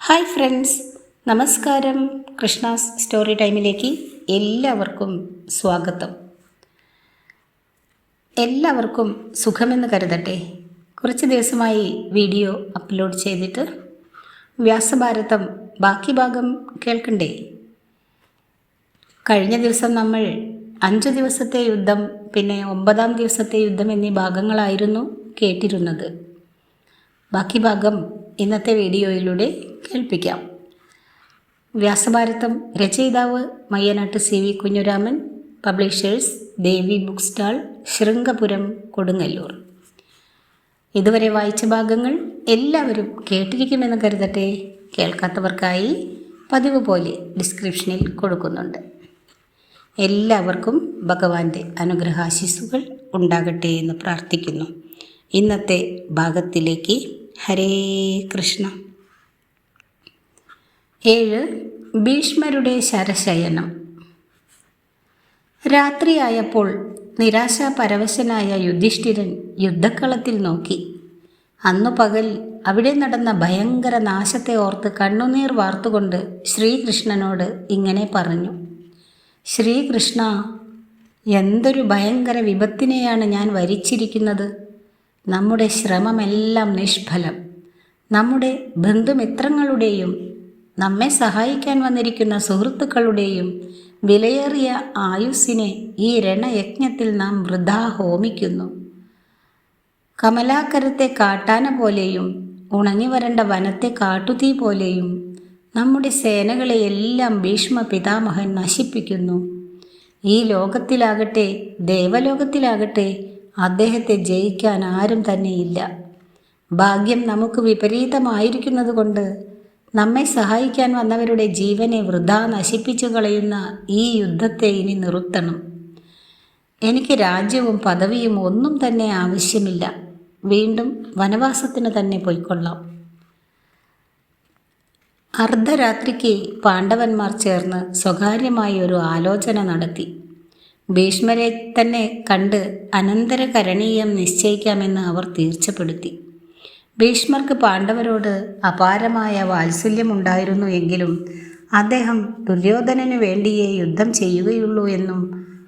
Hi friends. നമസ്കാരം. Krishna's story ടൈമിലേക്ക് എല്ലാവർക്കും സ്വാഗതം. എല്ലാവർക്കും സുഖമെന്ന് കരുതട്ടെ. കുറച്ച് ദിവസമായി വീഡിയോ അപ്ലോഡ് ചെയ്തിട്ട് വ്യാസഭാരതം ബാക്കി ഭാഗം കേൾക്കണ്ടേ? കഴിഞ്ഞ ദിവസം നമ്മൾ അഞ്ച് ദിവസത്തെ യുദ്ധം പിന്നെ ഒമ്പതാം ദിവസത്തെ യുദ്ധം എന്നീ ഭാഗങ്ങളായിരുന്നു കേട്ടിരുന്നത്. ബാക്കി ഭാഗം ഇന്നത്തെ വീഡിയോയിലൂടെ കേൾപ്പിക്കാം. വ്യാസഭാരതം രചയിതാവ് Mayyanattu C V Kunjuraman publishers Devi book stall Sringapuram Kodungallur. ഇതുവരെ വായിച്ച ഭാഗങ്ങൾ എല്ലാവരും കേട്ടിരിക്കുമെന്ന് കരുതട്ടെ. കേൾക്കാത്തവർക്കായി പതിവ് പോലെ ഡിസ്ക്രിപ്ഷനിൽ കൊടുക്കുന്നുണ്ട്. എല്ലാവർക്കും ഭഗവാന്റെ അനുഗ്രഹാശിസുകൾ ഉണ്ടാകട്ടെ എന്ന് പ്രാർത്ഥിക്കുന്നു. ഇന്നത്തെ ഭാഗത്തിലേക്ക് ഹരേ കൃഷ്ണ. ഏഴ് ഭീഷ്മരുടെ ശരശയനം. രാത്രിയായപ്പോൾ നിരാശാപരവശനായ യുധിഷ്ഠിരൻ യുദ്ധക്കളത്തിൽ നോക്കി. അന്നു പകൽ അവിടെ നടന്ന ഭയങ്കര നാശത്തെ ഓർത്ത് കണ്ണുനീർ വാർത്തുകൊണ്ട് ശ്രീകൃഷ്ണനോട് ഇങ്ങനെ പറഞ്ഞു. ശ്രീകൃഷ്ണ എന്തൊരു ഭയങ്കര വിപത്തിനെയാണ് ഞാൻ വരിച്ചിരിക്കുന്നത്? നമ്മുടെ ശ്രമമെല്ലാം നിഷ്ഫലം. നമ്മുടെ ബന്ധുമിത്രങ്ങളുടെയും നമ്മെ സഹായിക്കാൻ വന്നിരിക്കുന്ന സുഹൃത്തുക്കളുടെയും വിലയേറിയ ആയുസ്സിനെ ഈ രണയജ്ഞത്തിൽ നാം വൃഥാ ഹോമിക്കുന്നു. കമലാക്കരത്തെ കാട്ടാന പോലെയും ഉണങ്ങി വരേണ്ട വനത്തെ കാട്ടുതീ പോലെയും നമ്മുടെ സേനകളെയെല്ലാം ഭീഷ്മ പിതാമഹൻ നശിപ്പിക്കുന്നു. ഈ ലോകത്തിലാകട്ടെ ദേവലോകത്തിലാകട്ടെ അദ്ദേഹത്തെ ജയിക്കാൻ ആരും തന്നെയില്ല. ഭാഗ്യം നമുക്ക് വിപരീതമായിരിക്കുന്നത് കൊണ്ട് നമ്മെ സഹായിക്കാൻ വന്നവരുടെ ജീവനെ വൃഥാ നശിപ്പിച്ചു കളയുന്ന ഈ യുദ്ധത്തെ ഇനി നിർത്തണം. എനിക്ക് രാജ്യവും പദവിയും ഒന്നും തന്നെ ആവശ്യമില്ല. വീണ്ടും വനവാസത്തിന് തന്നെ പോയിക്കൊള്ളാം. അർദ്ധരാത്രിക്ക് പാണ്ഡവന്മാർ ചേർന്ന് സ്വകാര്യമായി ഒരു ആലോചന നടത്തി. ഭീഷ്മരെ തന്നെ കണ്ട് അനന്തരകരണീയം നിശ്ചയിക്കാമെന്ന് അവർ തീർച്ചപ്പെടുത്തി. ഭീഷ്മർക്ക് പാണ്ഡവരോട് അപാരമായ വാത്സല്യമുണ്ടായിരുന്നു എങ്കിലും അദ്ദേഹം ദുര്യോധനനു വേണ്ടിയേ യുദ്ധം ചെയ്യുകയുള്ളൂ എന്നും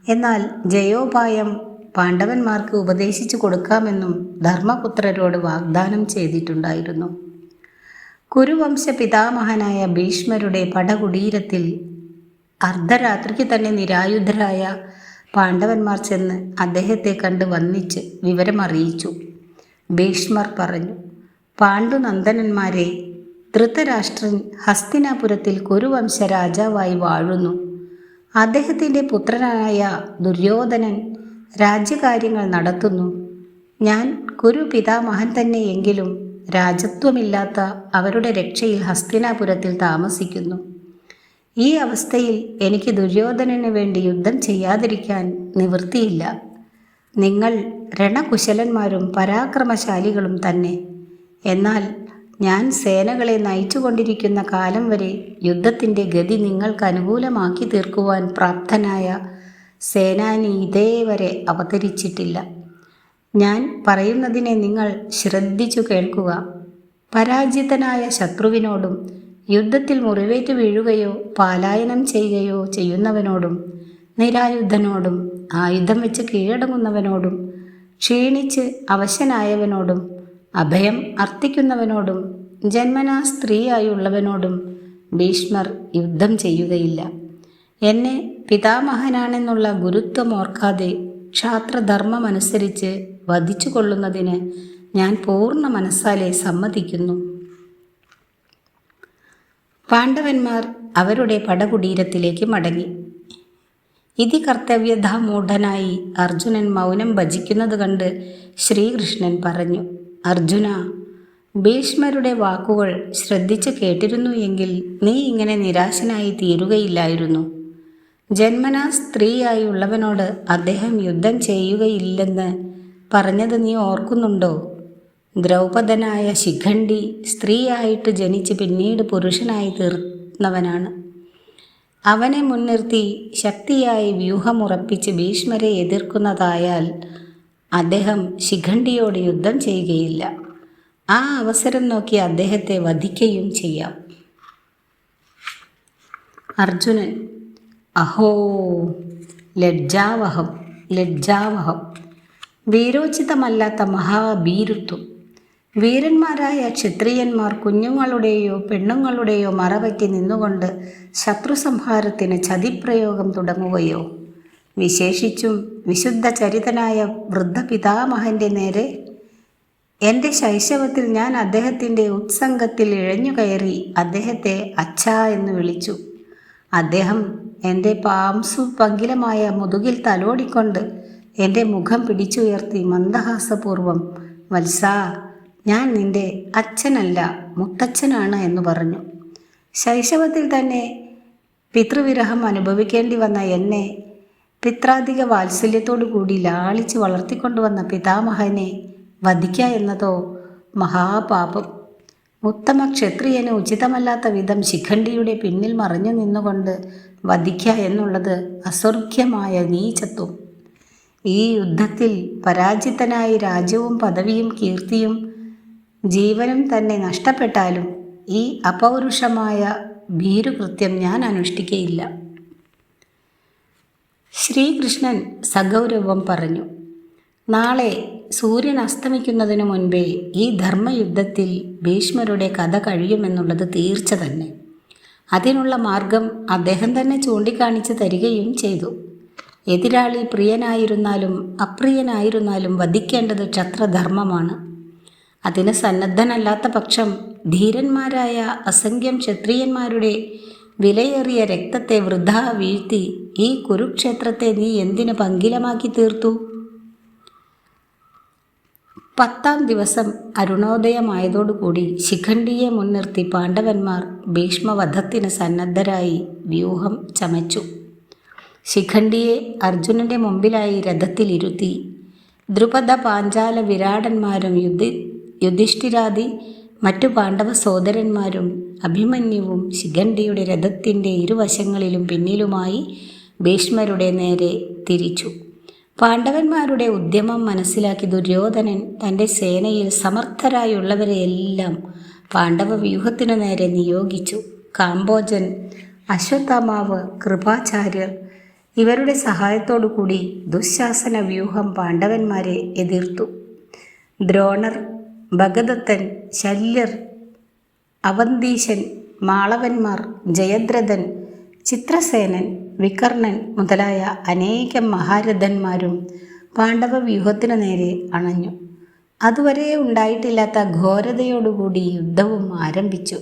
എന്നാൽ ജയോപായം പാണ്ഡവന്മാർക്ക് ഉപദേശിച്ചു കൊടുക്കാമെന്നും ധർമ്മപുത്രരോട് വാഗ്ദാനം ചെയ്തിട്ടുണ്ടായിരുന്നു. കുരുവംശ പിതാമഹനായ ഭീഷ്മരുടെ പടകുടീരത്തിൽ അർദ്ധരാത്രിക്ക് തന്നെ നിരായുധരായ പാണ്ഡവന്മാർ ചെന്ന് അദ്ദേഹത്തെ കണ്ട് വന്നിച്ച് വിവരമറിയിച്ചു. ഭീഷ്മർ പറഞ്ഞു പാണ്ഡുനന്ദനന്മാരെ ധൃതരാഷ്ട്രൻ ഹസ്തിനാപുരത്തിൽ കുരുവംശ രാജാവായി വാഴുന്നു. അദ്ദേഹത്തിന്റെ പുത്രനായ ദുര്യോധനൻ രാജ്യകാര്യങ്ങൾ നടത്തുന്നു. ഞാൻ കുരു പിതാമഹൻ തന്നെയെങ്കിലും രാജത്വമില്ലാത്ത അവരുടെ രക്ഷയിൽ ഹസ്തിനാപുരത്തിൽ താമസിക്കുന്നു. ഈ അവസ്ഥയിൽ എനിക്ക് ദുര്യോധനന് വേണ്ടി യുദ്ധം ചെയ്യാതിരിക്കാൻ നിവൃത്തിയില്ല. നിങ്ങൾ രണകുശലന്മാരും പരാക്രമശാലികളും തന്നെ. എന്നാൽ ഞാൻ സേനകളെ നയിച്ചുകൊണ്ടിരിക്കുന്ന കാലം വരെ യുദ്ധത്തിന്റെ ഗതി നിങ്ങൾക്ക് അനുകൂലമാക്കി തീർക്കുവാൻ പ്രാപ്തനായ സേനാനി ഇതേവരെ അവതരിച്ചിട്ടില്ല. ഞാൻ പറയുന്നതിനെ നിങ്ങൾ ശ്രദ്ധിച്ചു കേൾക്കുക. പരാജിതനായ ശത്രുവിനോടും യുദ്ധത്തിൽ മുറിവേറ്റ് വീഴുകയോ പാലായനം ചെയ്യുകയോ ചെയ്യുന്നവനോടും നിരായുദ്ധനോടും ആയുധം വെച്ച് കീഴടങ്ങുന്നവനോടും ക്ഷീണിച്ച് അവശനായവനോടും അഭയം അർത്ഥിക്കുന്നവനോടും ജന്മനാ സ്ത്രീയായുള്ളവനോടും ഭീഷ്മർ യുദ്ധം ചെയ്യുകയില്ല. എന്നെ പിതാമഹനാണെന്നുള്ള ഗുരുത്വം ഓർക്കാതെ ക്ഷാത്രധർമ്മമനുസരിച്ച് വധിച്ചു കൊള്ളുന്നതിന് ഞാൻ പൂർണ മനസ്സാലെ സമ്മതിക്കുന്നു. പാണ്ഡവന്മാർ അവരുടെ പടകുടീരത്തിലേക്ക് മടങ്ങി. ഇതി കർത്തവ്യധാമൂഢനായി അർജുനൻ മൗനം ഭജിക്കുന്നത് കണ്ട് ശ്രീകൃഷ്ണൻ പറഞ്ഞു അർജുന ഭീഷ്മരുടെ വാക്കുകൾ ശ്രദ്ധിച്ചു കേട്ടിരുന്നു എങ്കിൽ നീ ഇങ്ങനെ നിരാശനായി തീരുകയില്ലായിരുന്നു. ജന്മനാ സ്ത്രീയായുള്ളവനോട് അദ്ദേഹം യുദ്ധം ചെയ്യുകയില്ലെന്ന് പറഞ്ഞത് നീ ഓർക്കുന്നുണ്ടോ? ദ്രൗപദനായ ശിഖണ്ഡി സ്ത്രീയായിട്ട് ജനിച്ച് പിന്നീട് പുരുഷനായി തീർന്നവനാണ്. അവനെ മുൻനിർത്തി ശക്തിയായി വ്യൂഹമുറപ്പിച്ച് ഭീഷ്മരെ എതിർക്കുന്നതായാൽ അദ്ദേഹം ശിഖണ്ഡിയോട് യുദ്ധം ചെയ്യുകയില്ല. ആ അവസരം നോക്കി അദ്ദേഹത്തെ വധിക്കുകയും ചെയ്യാം. അർജുനൻ അഹോ ലജ്ജാവഹം ലജ്ജാവഹം. വീരോചിതമല്ലാത്ത മഹാഭീരുത്വം. വീരന്മാരായ ക്ഷത്രിയന്മാർ കുഞ്ഞുങ്ങളുടെയോ പെണ്ണുങ്ങളുടെയോ മറവയ്ക്ക് നിന്നുകൊണ്ട് ശത്രുസംഹാരത്തിന് ചതിപ്രയോഗം തുടങ്ങുകയോ? വിശേഷിച്ചും വിശുദ്ധ ചരിതനായ വൃദ്ധ പിതാമഹന്റെ നേരെ എന്റെ ശൈശവത്തിൽ ഞാൻ അദ്ദേഹത്തിന്റെ ഉത്സംഗത്തിൽ ഇഴഞ്ഞുകയറി അദ്ദേഹത്തെ അച്ഛ എന്ന് വിളിച്ചു. അദ്ദേഹം എന്റെ പാംസു പങ്കിലമായ മുതുകിൽ തലോടിക്കൊണ്ട് എന്റെ മുഖം പിടിച്ചുയർത്തി മന്ദഹാസപൂർവം വത്സ ഞാൻ നിന്റെ അച്ഛനല്ല മുത്തച്ഛനാണ് എന്ന് പറഞ്ഞു. ശൈശവത്തിൽ തന്നെ പിതൃവിരഹം അനുഭവിക്കേണ്ടി വന്ന എന്നെ പിത്രാധിക വാത്സല്യത്തോടു കൂടി ലാളിച്ച് വളർത്തിക്കൊണ്ടുവന്ന പിതാമഹനെ വധിക്ക എന്നതോ മഹാപാപം. ഉത്തമ ക്ഷത്രിയന് ഉചിതമല്ലാത്ത വിധം ശിഖണ്ഡിയുടെ പിന്നിൽ മറിഞ്ഞു നിന്നുകൊണ്ട് വധിക്കുക എന്നുള്ളത് അസ്വർഗ്യമായ നീചത്വം. ഈ യുദ്ധത്തിൽ പരാജിതനായി രാജ്യവും പദവിയും കീർത്തിയും ജീവനും തന്നെ നഷ്ടപ്പെട്ടാലും ഈ അപൗരുഷമായ ഭീരുകൃത്യം ഞാൻ അനുഷ്ഠിക്കയില്ല. ശ്രീകൃഷ്ണൻ സഗൗരവം പറഞ്ഞു നാളെ സൂര്യൻ അസ്തമിക്കുന്നതിനു മുൻപേ ഈ ധർമ്മയുദ്ധത്തിൽ ഭീഷ്മരുടെ കഥ കഴിയുമെന്നുള്ളത് തീർച്ച തന്നെ. അതിനുള്ള മാർഗം അദ്ദേഹം തന്നെ ചൂണ്ടിക്കാണിച്ചു തരികയും ചെയ്തു. എതിരാളി പ്രിയനായിരുന്നാലും അപ്രിയനായിരുന്നാലും വധിക്കേണ്ടത് ക്ഷത്രധർമ്മമാണ്. അതിന് സന്നദ്ധനല്ലാത്ത പക്ഷം ധീരന്മാരായ അസംഖ്യം ക്ഷത്രിയന്മാരുടെ വിലയേറിയ രക്തത്തെ വൃദ്ധ വീഴ്ത്തി ഈ കുരുക്ഷേത്രത്തെ നീ എന്തിന് പങ്കിലമാക്കി തീർത്തു? പത്താം ദിവസം അരുണോദയമായതോടുകൂടി ശിഖണ്ഡിയെ മുൻനിർത്തി പാണ്ഡവന്മാർ ഭീഷ്മവധത്തിന് സന്നദ്ധരായി വ്യൂഹം ചമച്ചു. ശിഖണ്ഡിയെ അർജുനന്റെ മുമ്പിലായി രഥത്തിലിരുത്തി ദ്രുപദ പാഞ്ചാല വിരാടന്മാരും യുദ്ധി യുധിഷ്ഠിരാദി മറ്റു പാണ്ഡവ സോദരന്മാരും അഭിമന്യുവും ശിഖണ്ഡിയുടെ രഥത്തിന്റെ ഇരുവശങ്ങളിലും പിന്നിലുമായി ഭീഷ്മരുടെ നേരെ തിരിച്ചു. പാണ്ഡവന്മാരുടെ ഉദ്യമം മനസ്സിലാക്കി ദുര്യോധനൻ തന്റെ സേനയിൽ സമർത്ഥരായുള്ളവരെയെല്ലാം പാണ്ഡവ വ്യൂഹത്തിനു നേരെ നിയോഗിച്ചു. കാംബോജൻ അശ്വത്ഥമാവ് കൃപാചാര്യർ ഇവരുടെ സഹായത്തോടു കൂടി ദുശാസന വ്യൂഹം പാണ്ഡവന്മാരെ എതിർത്തു. ദ്രോണർ ഭഗദത്തൻ ശല്യർ അവന്തീശൻ മാളവന്മാർ ജയദ്രഥൻ ചിത്രസേനൻ വികർണൻ മുതലായ അനേകം മഹാരഥന്മാരും പാണ്ഡവ വ്യൂഹത്തിനു നേരെ അണഞ്ഞു. അതുവരെ ഉണ്ടായിട്ടില്ലാത്ത ഘോരതയോടുകൂടി യുദ്ധവും ആരംഭിച്ചു.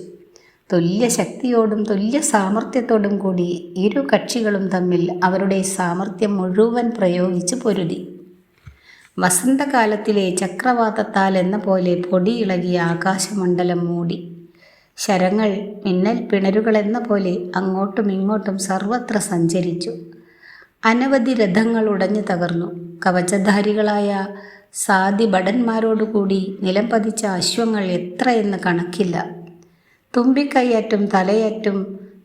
തുല്യ ശക്തിയോടും തുല്യ സാമർഥ്യത്തോടും കൂടി ഇരു കക്ഷികളും തമ്മിൽ അവരുടെ സാമർഥ്യം മുഴുവൻ പ്രയോഗിച്ച് പൊരുതി. വസന്തകാലത്തിലെ ചക്രവാതത്താൽ എന്ന പോലെ പൊടിയിളകിയ ആകാശമണ്ഡലം മൂടി. ശരങ്ങൾ മിന്നൽ പിണരുകൾ എന്ന പോലെ അങ്ങോട്ടും ഇങ്ങോട്ടും സർവത്ര സഞ്ചരിച്ചു. അനവധി രഥങ്ങൾ ഉടഞ്ഞു തകർന്നു. കവചധാരികളായ സാധി ഭടന്മാരോടുകൂടി നിലം പതിച്ച അശ്വങ്ങൾ എത്രയെന്ന് കണക്കില്ല. തുമ്പിക്കൈയറ്റും തലയറ്റും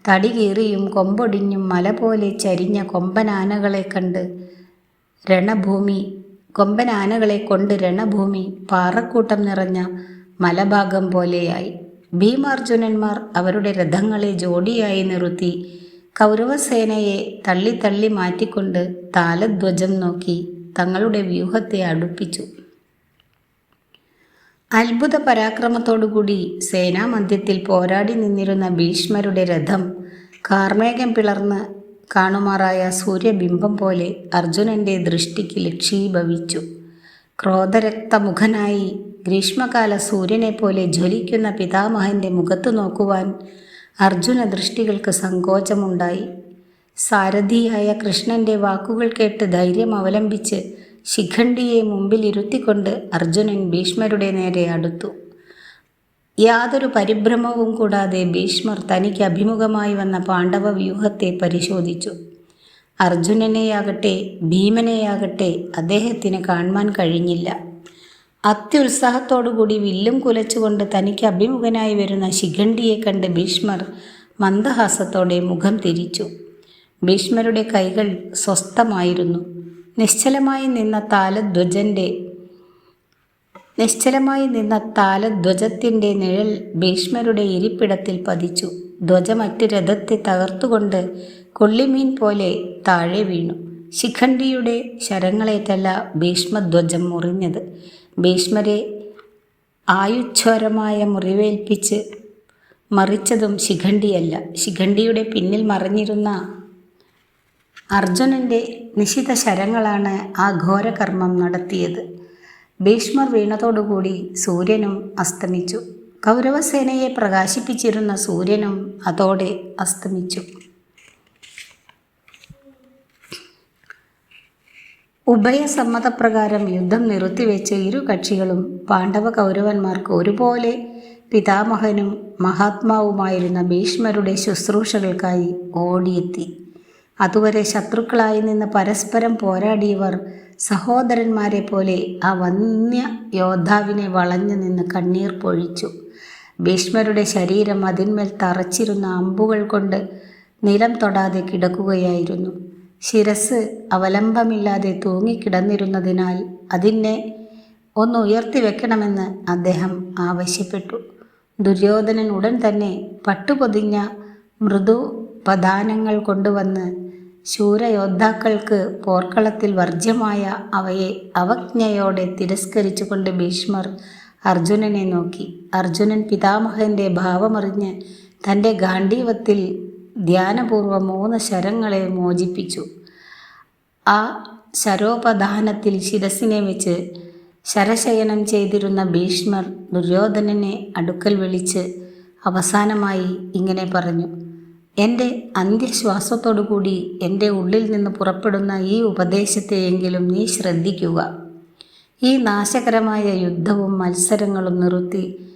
തടി കീറിയും കൊമ്പൊടിഞ്ഞും മല പോലെ ചരിഞ്ഞ കൊമ്പനാനകളെ കണ്ട് രണഭൂമി കൊമ്പനാനകളെ കൊണ്ട് രണഭൂമി പാറക്കൂട്ടം നിറഞ്ഞ മലഭാഗം പോലെയായി. ഭീമാർജുനന്മാർ അവരുടെ രഥങ്ങളെ ജോഡിയായി നിർത്തി കൗരവസേനയെ തള്ളി തള്ളി മാറ്റിക്കൊണ്ട് താലധ്വജം നോക്കി തങ്ങളുടെ വ്യൂഹത്തെ അടുപ്പിച്ചു. അത്ഭുത പരാക്രമത്തോടുകൂടി സേനാമധ്യത്തിൽ പോരാടി നിന്നിരുന്ന ഭീഷ്മരുടെ രഥം കാർമേഘം പിളർന്ന് കാണുമാറായ സൂര്യബിംബം പോലെ അർജുനന്റെ ദൃഷ്ടിക്ക് ലക്ഷീഭവിച്ചു. ക്രോധരക്തമുഖനായി ഗ്രീഷ്മകാല സൂര്യനെ പോലെ ജ്വലിക്കുന്ന പിതാമഹന്റെ മുഖത്തു നോക്കുവാൻ അർജുന ദൃഷ്ടികൾക്ക് സങ്കോചമുണ്ടായി. സാരഥിയായ കൃഷ്ണന്റെ വാക്കുകൾ കേട്ട് ധൈര്യം അവലംബിച്ച് ശിഖണ്ഡിയെ മുമ്പിലിരുത്തിക്കൊണ്ട് അർജുനൻ ഭീഷ്മരുടെ നേരെ അടുത്തു. യാതൊരു പരിഭ്രമവും കൂടാതെ ഭീഷ്മർ തനിക്ക് അഭിമുഖമായി വന്ന പാണ്ഡവ വ്യൂഹത്തെ പരിശോധിച്ചു. അർജുനനെയാകട്ടെ ഭീമനെയാകട്ടെ അദ്ദേഹത്തിന് കാണുവാൻ കഴിഞ്ഞില്ല. അത്യുത്സാഹത്തോടുകൂടി വില്ലും കുലച്ചുകൊണ്ട് തനിക്ക് അഭിമുഖനായി വരുന്ന ശിഖണ്ഡിയെ കണ്ട് ഭീഷ്മർ മന്ദഹാസത്തോടെ മുഖം തിരിച്ചു. ഭീഷ്മരുടെ കൈകൾ സ്വസ്ഥമായിരുന്നു. നിശ്ചലമായി നിന്ന താലധ്വജന്റെ നിശ്ചലമായി നിന്ന താലധ്വജത്തിന്റെ നിഴൽ ഭീഷ്മരുടെ ഇരിപ്പിടത്തിൽ പതിച്ചു. ധ്വജ മറ്റു രഥത്തെ തകർത്തുകൊണ്ട് കൊള്ളിമീൻ പോലെ താഴെ വീണു. ശിഖണ്ഡിയുടെ ശരങ്ങളേറ്റല്ല ഭീഷ്മധ്വജം മുറിഞ്ഞത്. ഭീഷ്മരെ ആയുച്ഛോരമായ മുറിവേൽപ്പിച്ച് മറിച്ചതും ശിഖണ്ഡിയല്ല. ശിഖണ്ഡിയുടെ പിന്നിൽ മറിഞ്ഞിരുന്ന അർജുനന്റെ നിശിത ശരങ്ങളാണ് ആ ഘോരകർമ്മം നടത്തിയത്. ഭീഷ്മർ വീണതോടുകൂടി സൂര്യനും അസ്തമിച്ചു. കൗരവസേനയെ പ്രകാശിപ്പിച്ചിരുന്ന സൂര്യനും അതോടെ അസ്തമിച്ചു. ഉഭയസമ്മതപ്രകാരം യുദ്ധം നിർത്തിവെച്ച ഇരു കക്ഷികളും പാണ്ഡവ കൗരവന്മാർക്ക് ഒരുപോലെ പിതാമഹനും മഹാത്മാവുമായിരുന്ന ഭീഷ്മരുടെ ശുശ്രൂഷകൾക്കായി ഓടിയെത്തി. അതുവരെ ശത്രുക്കളായി നിന്ന് പരസ്പരം പോരാടിയവർ സഹോദരന്മാരെ പോലെ ആ വന്യ യോദ്ധാവിനെ വളഞ്ഞു നിന്ന് കണ്ണീർ പൊഴിച്ചു. ഭീഷ്മരുടെ ശരീരം അതിന്മേൽ തറച്ചിരുന്ന അമ്പുകൾ കൊണ്ട് നിലം തൊടാതെ കിടക്കുകയായിരുന്നു. ശിരസ് അവലംബമില്ലാതെ തൂങ്ങിക്കിടന്നിരുന്നതിനാൽ അതിനെ ഒന്ന് ഉയർത്തി വെക്കണമെന്ന് അദ്ദേഹം ആവശ്യപ്പെട്ടു. ദുര്യോധനൻ ഉടൻ തന്നെ പട്ടുപൊതിഞ്ഞ മൃദു പദാനങ്ങൾ കൊണ്ടുവന്ന് ശൂരയോദ്ധാക്കൾക്ക് പോർക്കളത്തിൽ വർജ്യമായ അവയെ അവജ്ഞയോടെ തിരസ്കരിച്ചുകൊണ്ട് ഭീഷ്മർ അർജുനനെ നോക്കി. അർജുനൻ പിതാമഹന്റെ ഭാവമറിഞ്ഞ് തന്റെ ഗാന്ഡീവത്തിൽ ധ്യാനപൂർവം മൂന്ന് ശരങ്ങളെ മോചിപ്പിച്ചു. ആ ശരോപദാനത്തിൽ ശിരസിനെ വെച്ച് ശരശയനം ചെയ്തിരുന്ന ഭീഷ്മർ ദുര്യോധനനെ അടുക്കൽ വിളിച്ച് അവസാനമായി ഇങ്ങനെ പറഞ്ഞു. എന്റെ അന്ത്യശ്വാസത്തോടുകൂടി എന്റെ ഉള്ളിൽ നിന്ന് പുറപ്പെടുന്ന ഈ ഉപദേശത്തെയെങ്കിലും നീ ശ്രദ്ധിക്കുക. ഈ നാശകരമായ യുദ്ധവും മത്സരങ്ങളും നിർത്തി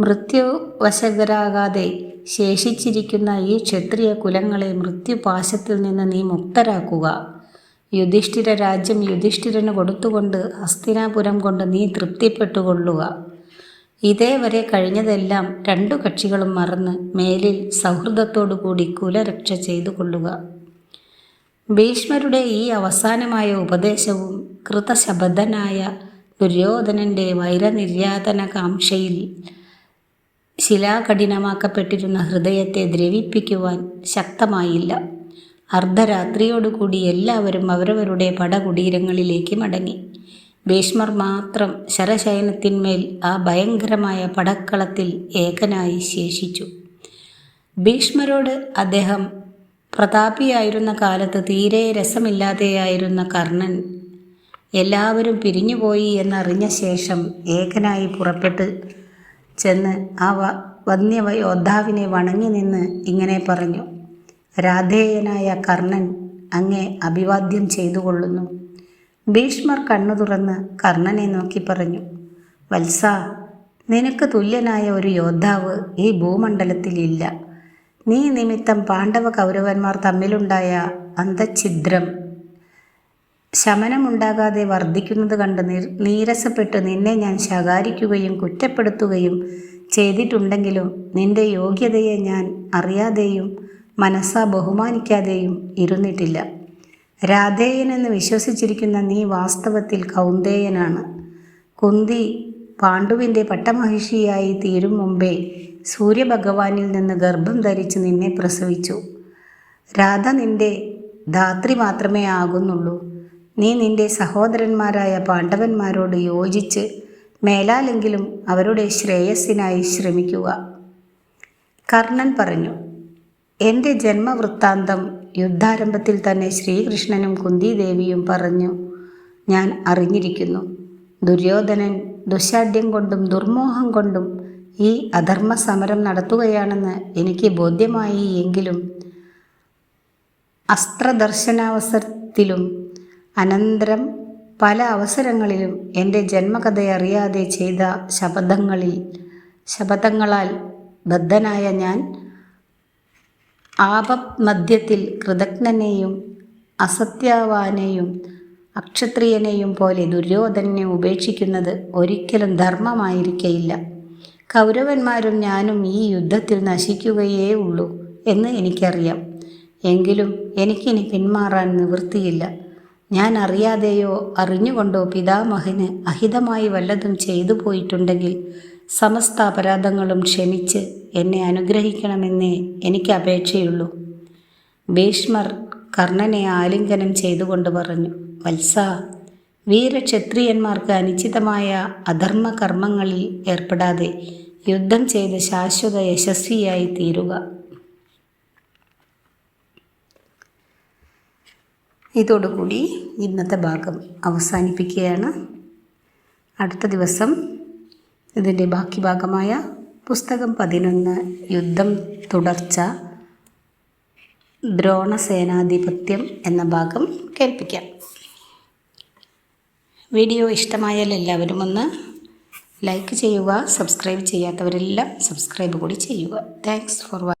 മൃത്യുവശകരാകാതെ ശേഷിച്ചിരിക്കുന്ന ഈ ക്ഷത്രിയ കുലങ്ങളെ മൃത്യുപാശത്തിൽ നിന്ന് നീ മുക്തരാക്കുക. യുധിഷ്ഠിര രാജ്യം യുധിഷ്ഠിരന് കൊടുത്തുകൊണ്ട് ഹസ്തിനാപുരം കൊണ്ട് നീ തൃപ്തിപ്പെട്ടുകൊള്ളുക. ഇതേവരെ കഴിഞ്ഞതെല്ലാം രണ്ടു കക്ഷികളും മറന്ന് മേലിൽ സൗഹൃദത്തോടുകൂടി കുലരക്ഷ ചെയ്തു കൊള്ളുക. ഭീഷ്മരുടെ ഈ അവസാനമായ ഉപദേശവും കൃതശബദ്ധനായ ദുര്യോധനന്റെ വൈരനിര്യാതന കാംക്ഷയിൽ ശിലാകഠിനമാക്കപ്പെട്ടിരുന്ന ഹൃദയത്തെ ദ്രവിപ്പിക്കുവാൻ ശക്തമായില്ല. അർദ്ധരാത്രിയോടുകൂടി എല്ലാവരും അവരവരുടെ പടകുടീരങ്ങളിലേക്ക് മടങ്ങി. ഭീഷ്മർ മാത്രം ശരശയനത്തിന്മേൽ ആ ഭയങ്കരമായ പടക്കളത്തിൽ ഏകനായി ശേഷിച്ചു. ഭീഷ്മരോട് അദ്ദേഹം പ്രതാപിയായിരുന്ന കാലത്ത് തീരെ രസമില്ലാതെയായിരുന്ന കർണൻ എല്ലാവരും പിരിഞ്ഞുപോയി എന്നറിഞ്ഞ ശേഷം ഏകനായി പുറപ്പെട്ട് ചെന്ന് ആ വന്യ യോദ്ധാവിനെ വണങ്ങി നിന്ന് ഇങ്ങനെ പറഞ്ഞു രാധേയനായ കർണൻ അങ്ങേ അഭിവാദ്യം ചെയ്തുകൊള്ളുന്നു. ഭീഷ്മർ കണ്ണു തുറന്ന് കർണനെ നോക്കി പറഞ്ഞു വത്സ നിനക്ക് തുല്യനായ ഒരു യോദ്ധാവ് ഈ ഭൂമണ്ഡലത്തിലില്ല നീ നിമിത്തം പാണ്ഡവ കൗരവന്മാർ തമ്മിലുണ്ടായ അന്തഛിദ്രം ശമനമുണ്ടാകാതെ വർദ്ധിക്കുന്നത് കണ്ട് നീരസപ്പെട്ട് നിന്നെ ഞാൻ ശകാരിക്കുകയും കുറ്റപ്പെടുത്തുകയും ചെയ്തിട്ടുണ്ടെങ്കിലും നിന്റെ യോഗ്യതയെ ഞാൻ അറിയാതെയും മനസ്സാ ബഹുമാനിക്കാതെയും ഇരുന്നിട്ടില്ല. രാധേയനെന്ന് വിശ്വസിച്ചിരിക്കുന്ന നീ വാസ്തവത്തിൽ കൗന്ദേയനാണ്. കുന്തി പാണ്ഡുവിന്റെ പട്ടമഹിഷിയായി തീരും മുമ്പേ സൂര്യഭഗവാനിൽ നിന്ന് ഗർഭം ധരിച്ച് നിന്നെ പ്രസവിച്ചു. രാധ നിന്റെ ധാത്രി മാത്രമേ ആകുന്നുള്ളൂ. നീ നിന്റെ സഹോദരന്മാരായ പാണ്ഡവന്മാരോട് യോജിച്ച് മേലാലെങ്കിലും അവരുടെ ശ്രേയസ്സിനായി ശ്രമിക്കുക. കർണൻ പറഞ്ഞു എന്റെ ജന്മവൃത്താന്തം യുദ്ധാരംഭത്തിൽ തന്നെ ശ്രീകൃഷ്ണനും കുന്തിദേവിയും പറഞ്ഞു ഞാൻ അറിഞ്ഞിരിക്കുന്നു. ദുര്യോധനൻ ദുശാഠ്യം കൊണ്ടും ദുർമോഹം കൊണ്ടും ഈ അധർമ്മ സമരം നടത്തുകയാണെന്ന് എനിക്ക് ബോധ്യമായി എങ്കിലും അസ്ത്രദർശനാവസരത്തിലും അനന്തരം പല അവസരങ്ങളിലും എന്റെ ജന്മകഥയറിയാതെ ചെയ്ത ശപഥങ്ങളിൽ ശപഥങ്ങളാൽ ബദ്ധനായ ഞാൻ ആപമധ്യത്തിൽ കൃതജ്ഞനെയും അസത്യവാനെയും അക്ഷത്രിയനെയും പോലെ ദുര്യോധനെ ഉപേക്ഷിക്കുന്നത് ഒരിക്കലും ധർമ്മമായിരിക്കയില്ല. കൗരവന്മാരും ഞാനും ഈ യുദ്ധത്തിൽ നശിക്കുകയേ ഉള്ളൂ എന്ന് എനിക്കറിയാം. എങ്കിലും എനിക്കിനി പിന്മാറാൻ നിവൃത്തിയില്ല. ഞാൻ അറിയാതെയോ അറിഞ്ഞുകൊണ്ടോ പിതാമഹന് അഹിതമായി വല്ലതും ചെയ്തു പോയിട്ടുണ്ടെങ്കിൽ സമസ്ത അപരാധങ്ങളും ക്ഷമിച്ച് എന്നെ അനുഗ്രഹിക്കണമെന്നേ എനിക്ക് അപേക്ഷയുള്ളൂ. ഭീഷ്മർ കർണനെ ആലിംഗനം ചെയ്തുകൊണ്ട് പറഞ്ഞു വത്സ വീരക്ഷത്രിയന്മാർക്ക് അനുചിതമായ അധർമ്മ കർമ്മങ്ങളിൽ ഏർപ്പെടാതെ യുദ്ധം ചെയ്ത് ശാശ്വത യശസ്വിയായി തീരുക. ഇതോടുകൂടി ഇന്നത്തെ ഭാഗം അവസാനിപ്പിക്കുകയാണ്. അടുത്ത ദിവസം ഇതിന്റെ ബാക്കി ഭാഗമായ പുസ്തകം പതിനൊന്ന് യുദ്ധം തുടർച്ച ദ്രോണസേനാധിപത്യം എന്ന ഭാഗം കേൾപ്പിക്കാം. വീഡിയോ ഇഷ്ടമായാൽ എല്ലാവരും ഒന്ന് ലൈക്ക് ചെയ്യുക സബ്സ്ക്രൈബ് ചെയ്യാത്തവരെല്ലാം സബ്സ്ക്രൈബ് കൂടി ചെയ്യുക. Thanks for watching